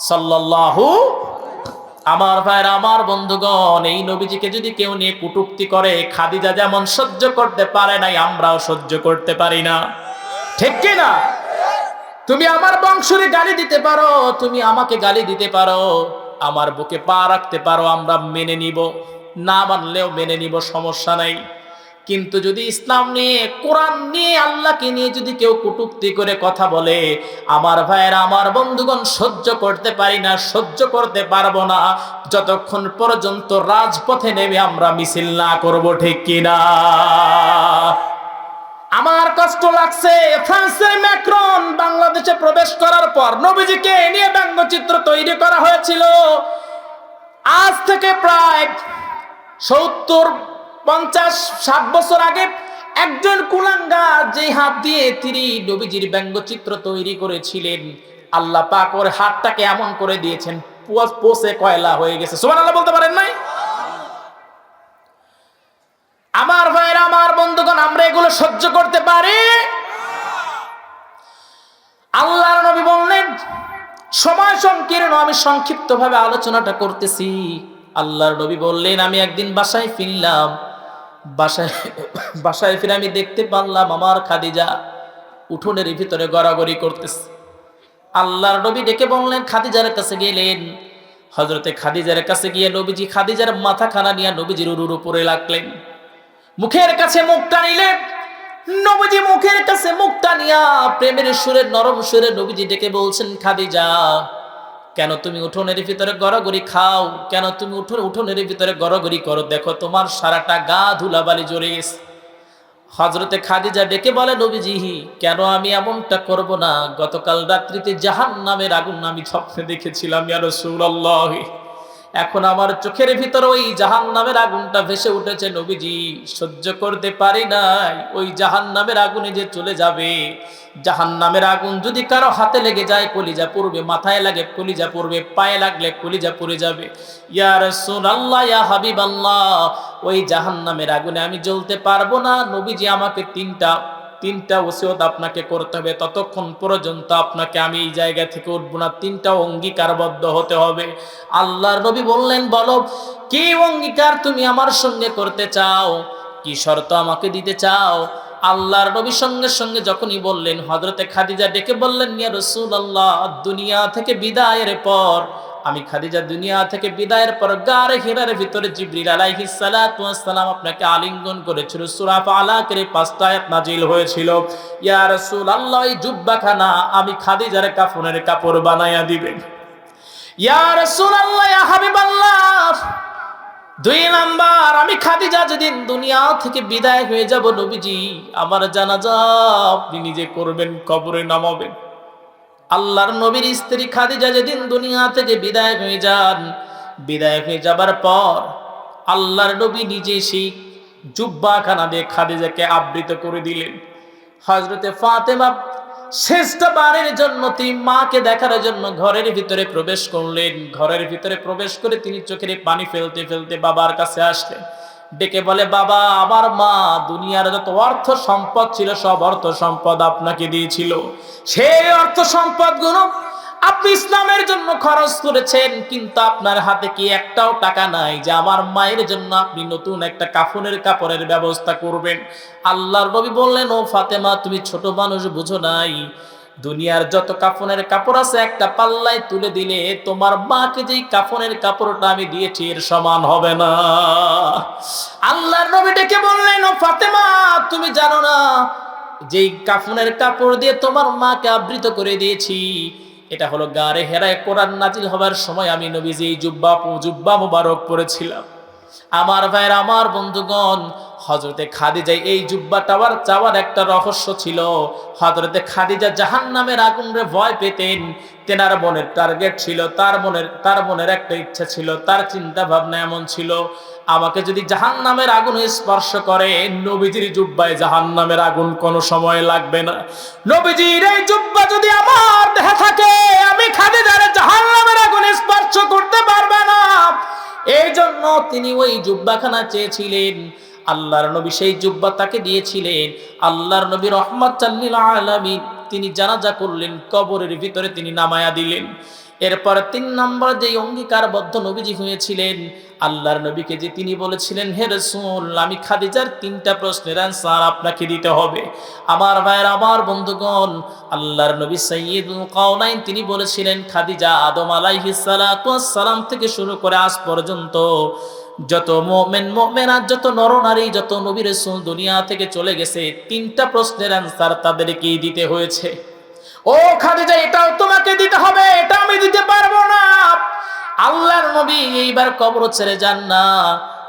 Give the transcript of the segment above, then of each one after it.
সাল্লাল্লাহু, আমার ভাইয়ের, আমার বন্ধুগণ, এই নবীজিকে যদি কেউ নিয়ে কুটুক্তি করে, খাদিজা যেমন সহ্য করতে পারে নাই, আমরাও সহ্য করতে পারি না। ঠিক কি না? তুমি আমার বংশরে গালি দিতে পারো, তুমি আমাকে গালি দিতে পারো, আমার বুকে পা রাখতে পারো, আমরা মেনে নিব। না মানলেও মেনে নিব, সমস্যা নাই। কিন্তু যদি ইসলাম নিয়ে, কোরআন নিয়ে, আল্লাহকে নিয়ে যদি কেউ কটূক্তি করে কথা বলে, আমার ভাইয়েরা, আমার বন্ধুগণ, সহ্য করতে পারি না, সহ্য করতে পারব না, যতক্ষণ পর্যন্ত রাজপথে নেমে আমরা মিছিল না করব ঠিক কিনা? আমার কষ্ট লাগছে, ফ্রান্সের ম্যাক্রন বাংলাদেশে প্রবেশ করার পর নবীজিকে নিয়ে ব্যঙ্গচিত্র তৈরি করা হয়েছিল। আজ থেকে প্রায় সত্তর পঞ্চাশ, ষাট বছর আগে একজন কুলাঙ্গা যে হাত দিয়ে তিনি নবীজির ব্যঙ্গচিত্র তৈরি করেছিলেন, আল্লাহ পাক ওর হাতটাকে এমন করে দিয়েছেন পোষে কয়লা হয়ে গেছে। সোমান আল্লাহ বলতে পারেন নাই? আমার ভাইয়ের, আমার বন্ধুগণ, আমরা এগুলো সহ্য করতে পারি? আল্লাহর নবী বললেন, সময় সংকীর্ণ, আমি সংক্ষিপ্ত ভাবে আলোচনাটা করতেছি। আল্লাহর নবী বললেন, আমি একদিন বাসায় ফিরলাম বাসায় বাসায় ফিরে আমি দেখতে পারলাম আমার খাদিজা উঠোনের ভিতরে গড়াগড়ি করতেছে। আল্লাহর নবী ডেকে বললেন, খাদিজার কাছে গেলেন। হজরতে খাদিজার কাছে গিয়ে নবীজি খাদিজার মাথা খানা নিয়ে নবীজির উরুর উপরে লাগলেন। মুখের কাছে মুখটা নিলেন। নবীজি মুখের কাছে মুখটা নিয়া প্রেমের সুরে, নরম সুরে নবীজি ডেকে বলছেন, খাদিজা কেন তুমি উঠোনের ভিতরে গড়াগড়ি খাও? কেন তুমি উঠোন উঠোনের ভিতরে গড়াগড়ি করো? দেখো তোমার সারাটা গা ধুলাবালি জড়ে গেছে। হজরতে খাদিজা ডেকে বলে, নবীজিহি, কেন আমি এমনটা করব না? গতকাল রাত্রিতে জাহান নামের আগুন আমি স্বপ্নে দেখেছিলাম, ইয়া রাসূলুল্লাহ। এখন আমার চোখের ভিতর ওই জাহান নামের আগুনটা ভেসে উঠেছে নবীজি। সহ্য করতে পারি নাই। ওই জাহান নামের আগুনে যে চলে যাবে জাহান নামের আগুন যদি কারও হাতে লেগে যায়, কলিজা পড়বে, মাথায় লাগে, কলিজা পড়বে, পায়ে লাগলে কলিজা পড়ে যাবে। ইয়া রাসূলুল্লাহ, ইয়া হাবিব আল্লাহ ওই জাহান নামের আগুনে আমি জ্বলতে পারব না। নবীজি আমাকে তিনটা তিনটা ওসিয়ত আপনাকে করতে হবে। ততক্ষণ পর্যন্ত আপনাকে আমি এই জায়গা থেকে উঠবো না। তিনটা অঙ্গীকারবদ্ধ হতে হবে। আল্লাহর নবী বললেন, বলো, কি অঙ্গীকার তুমি আমার সঙ্গে করতে চাও? কি শর্ত আমাকে দিতে চাও? আল্লাহর নবী সঙ্গে সঙ্গে যখনই বললেন হজরতে খাদিজা ডেকে বললেন, ইয়া রাসূলুল্লাহ, দুনিয়া থেকে বিদায়ের পর আমি খাদিজা দুনিয়া থেকে বিদায়ের পর গারে হিরার ভিতরে জিবরিল আলাইহিস সালাতু ওয়াস সালাম আপনাকে আলিঙ্গন করেছিল। সূরা ফালাকের পাঁচটা আয়াত নাজিল হয়েছিল। ইয়া রাসূলুল্লাহ, এই জুব্বাখানা আমি খাদিজার কাফনের কাপড় বানায়া দিবেন। ইয়া রাসূলুল্লাহ, ইয়া হাবিবাল্লাহ, দুই নাম্বার, আমি খাদিজা যেদিন দুনিয়া থেকে বিদায় হয়ে যাব নবীজি, আমার জানাজা আপনি নিজে করবেন, কবরে নামাবেন। আল্লাহর নবীর স্ত্রী খাদিজা যেদিন দুনিয়া থেকে বিদায় হয়ে যান, বিদায় হয়ে যাবার পর আল্লাহর নবী নিজে সেই জুব্বাখানা দিয়ে খাদিজাকে আবৃত করে দিলেন। হজরতে ফাতেমা শেষটা জন্য, তিনি মাকে দেখার জন্য ঘরের ভিতরে প্রবেশ করলেন। ঘরের ভিতরে প্রবেশ করে তিনি চোখের পানি ফেলতে ফেলতে বাবার কাছে আসলেন। ডেকে বলে, বাবা, আমার মা দুনিয়ার যত অর্থ সম্পদ ছিল, সব অর্থ সম্পদ আপনাকে দিয়েছিল। সেই অর্থ সম্পদগুলো আপনি ইসলামের জন্য খরচ করেছেন, কিন্তু আপনার হাতে কি একটাও টাকা নাই যে আমার মায়ের জন্য আপনি নতুন একটা কাফনের কাপড়ের ব্যবস্থা করবেন? আল্লাহর নবী বললেন, ও ফাতেমা, তুমি ছোট মানুষ, বুঝো নাই। দুনিয়ার যত কাফনের কাপড় আছে, একটা পাল্লায় তুলে দিলে তোমার মাকে যেই কাফনের কাপড়টা আমি দিয়েছি, এর সমান হবে না। আল্লাহর নবী ডেকে বললেন, ও ফাতেমা, তুমি জানো না, যেই কাফনের কাপড় দিয়ে তোমার মাকে আবৃত করে দিয়েছি, এটা হলো গারে হেরায় কোরআন নাজিল হবার সময় আমি নবীজি এই জুব্বা জুব্বা মুবারক পরেছিলাম। আমার ভাইয়ের, আমার বন্ধুগণ হজরতে খাদিজা এই জুব্বা টাওয়ার চাওয়ার একটা রহস্য ছিল। হজরতে খাদিজা জাহান নামের আগুনরে ভয় পেতেন। তেনার মনের টার্গেট ছিল, তার মনের তার মনের একটা ইচ্ছা ছিল, তার চিন্তা ভাবনা এমন ছিল, আমাকে যদি জাহান নামের আগুন স্পর্শ করে, নবীজির জুব্বায় জাহান নামের আগুন কোনো সময় লাগবে না। নবীজির এই জুব্বা যদি আমার দেহে থাকে, আমি খাদিজার জাহান নামের আগুন স্পর্শ করতে পারবে না। এই জন্য তিনি ওই জুব্বাখানা চেয়েছিলেন। আল্লাহর নবী সেই জুব্বা তাকে দিয়েছিলেন। আল্লাহর নবী রহমত চাল্লিল আলামিন, তিনি জানাজা করলেন, কবরের ভিতরে তিনি নামায়া দিলেন। এরপর তিন নম্বর যে অঙ্গীকারবদ্ধ নবীজি হয়েছিলেন, আল্লাহর নবীকে যে তিনি বলেছিলেন, হে রসুল, আমি খাদিজার তিনটা প্রশ্নের অ্যান্সার আপনাকে দিতে হবে। আমার ভাইয়ের, আমার বন্ধুগণ, আল্লাহর নবী সৈয়দুল কাউনাইন তিনি বলেছিলেন, খাদিজা আদম আলাইহিস সালাম থেকে শুরু করে আজ পর্যন্ত যত মোমেন মোমেনা যত নরনারী, যত নবী দুনিয়া থেকে চলে গেছে, তিনটা প্রশ্নের অ্যান্সার তাদেরকেই দিতে হয়েছে? ও খাদিজা, এটাও তোমাকে দিতে হবে, এটা আমি দিতে পারব না। আল্লাহর নবী এইবার কবর ছেড়ে যান না।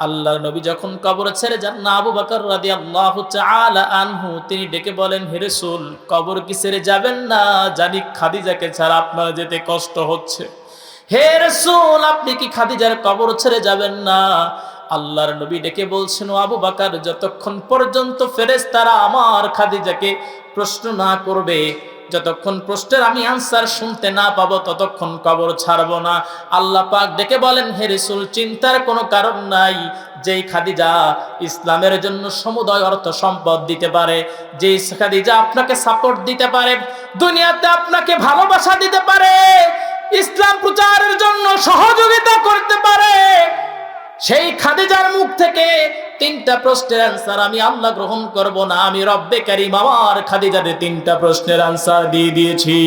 আল্লাহর নবী যখন কবর ছেড়ে যান না, আবু বকর রাদিয়াল্লাহু তাআলা আনহু, তিনি ডেকে বলেন হেরেসুল কবর কি ছেড়ে যাবেন না? জানি খাদিজাকে ছাড়া আপনার যেতে কষ্ট হচ্ছে। হে রাসূল, আপনি কি খাদিজার কবর ছেড়ে যাবেন না? আল্লাহর নবী ডেকে বলছেন, "ও আবু বাকার, যতক্ষণ পর্যন্ত ফেরেশতারা আমার খাদিজাকে প্রশ্ন না করবে, যতক্ষণ প্রশ্নের আমি আনসার শুনতে না পাবো, ততক্ষণ কবর ছাড়বো না। আল্লাহ পাক ডেকে বলেন, হে রাসূল, চিন্তার কোনো কারণ নাই। যেই খাদিজা ইসলামের জন্য সমুদয় অর্থ সম্পদ দিতে পারে, যেই খাদিজা আপনাকে সাপোর্ট দিতে পারে, দুনিয়াতে আপনাকে ভালোবাসা দিতে পারে ইসলাম প্রচারের জন্য সহযোগিতা করতে পারে। সেই খাদিজার মুখ থেকে তিনটা প্রশ্নের অ্যান্সার আমি আল্লাহ গ্রহণ করব না, আমি রব্বে কারিম আমার খাদিজারে তিনটা প্রশ্নের অ্যান্সার দিয়ে দিয়েছি।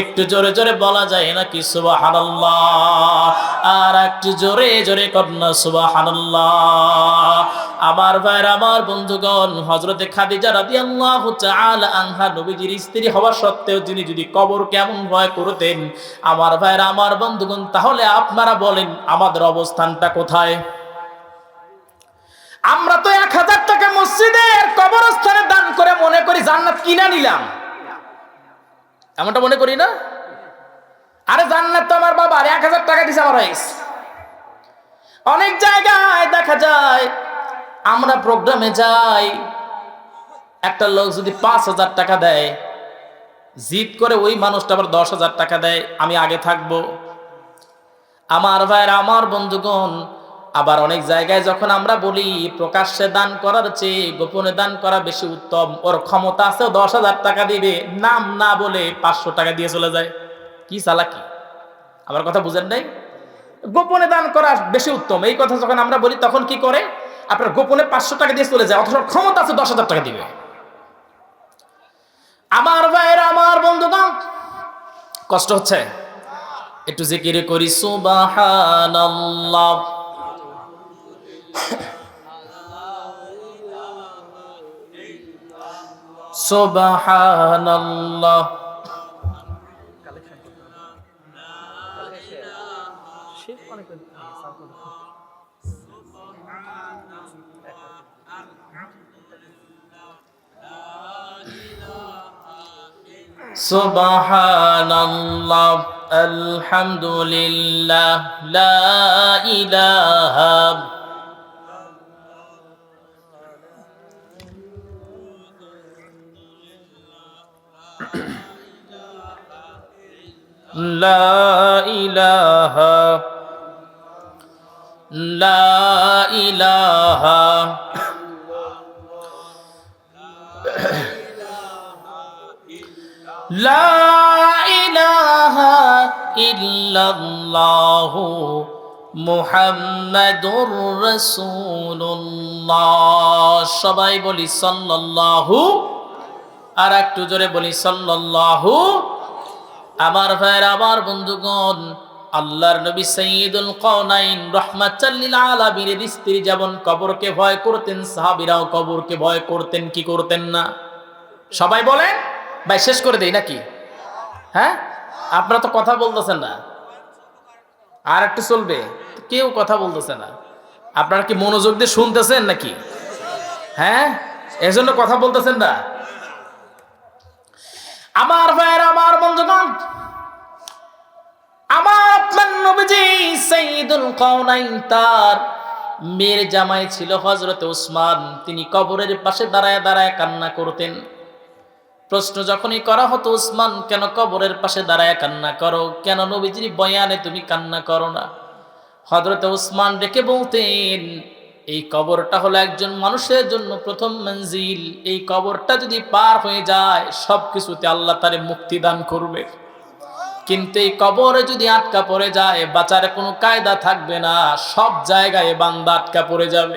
একটু জোরে জোরে বলা যায় নাকি সুবহানাল্লাহ? আর একটু জোরে জোরে কন্যা সুবহানাল্লাহ। আমার ভাইয়ের, আমার বন্ধুগণ হজরতে খাদিজা রাদিয়াল্লাহু তাআলা আনহা, নবীজির স্ত্রী হওয়া সত্ত্বেও যিনি যদি কবর কেমন ভয় করতেন, আমার ভাইয়ের, আমার বন্ধুগণ, তাহলে আপনারা বলেন, আমাদের অবস্থানটা কোথায়? আমরা তো এক হাজার টাকা মসজিদের কবরস্থানে দান করে মনে করি জান্নাত কিনা নিলাম। এমনটা মনে করি না? আরে জান্নাত তো আমার বাবা এক হাজার টাকা দিছে আমার অনেক জায়গায় দেখা যায় আমরা প্রোগ্রামে যাই, একটা লোক যদি পাঁচ হাজার টাকা দেয়, জিদ করে ওই মানুষটা আবার দশ হাজার টাকা দেয়, আমি আগে থাকব। আমার ভাইয়ের, আমার বন্ধুগণ, আবার অনেক জায়গায় যখন আমরা বলি, প্রকাশ্যে দান করার চেয়ে গোপনে দান করা বেশি উত্তম, ওর ক্ষমতা আছে দশ হাজার টাকা দিবে, নাম না বলে পাঁচশো টাকা দিয়ে চলে যায়। কি চালাকি? আমার কথা বুঝেন নাই? গোপনে দান করা বেশি উত্তম। এই কথা যখন আমরা বলি, তখন কি করে? আপনার গোপনে পাঁচশো টাকা দিয়ে চলে যায়, অথচ ক্ষমতা আছে দশ হাজার টাকা দিবে। আমার ভাইয়ের, আমার বন্ধুগণ, কষ্ট হচ্ছে? একটু জিকির করি, সুবহানাল্লাহ। সুবহানাল্লাহ। سبحان الله الحمد لله لا إله. لا إله. لا إله. إلا الله মুহাম্মাদুর রাসূলুল্লাহ সবাই বলি সাল্লাল্লাহু আর একটু জোরে বলি সাল্লাল্লাহু আমার ভাইয়ের আমার বন্ধুগণ আল্লাহর নবী সঈদুল কওনাইন রহমাতাল্লিল আলামিনের স্ত্রী যেমন কবরকে ভয় করতেন সাহাবীরাও কবরকে ভয় করতেন কি করতেন না সবাই বলেন ভাই, শেষ করে দেই নাকি? হ্যাঁ? আপনারা তো কথা বলতেছেন না। আর একটু চলবে। কেউ কথা বলতেছে না। আপনারা কি মনোযোগ দিয়ে শুনতেছেন নাকি? হ্যাঁ? এজন্য কথা বলতেছেন না। আমার ভাইয়ের, আমার বন্ধুগণ, আমার আপনার নবীজি সাইদুল কাউনাইন তার মেয়ের জামাই ছিল হজরত উসমান তিনি কবরের পাশে দাঁড়ায় দাঁড়ায় কান্না করতেন। প্রশ্ন যখনই করা হতো উসমান কেন কবরের পাশে দাঁড়ায় কান্না করো? কেন নবীজির বয়ানে তুমি কান্না করো না? হজরত উসমান ডেকে বলতেন, এই কবরটা হলো একজন মানুষের জন্য প্রথম মঞ্জিল। এই কবরটা যদি পার হয়ে যায় সব কিছুতে আল্লাহ তারে মুক্তি দান করবে। কিন্তু এই কবরে যদি আটকা পড়ে যায়, বাঁচার কোনো কায়দা থাকবে না। সব জায়গায় বান্দা আটকা পড়ে যাবে।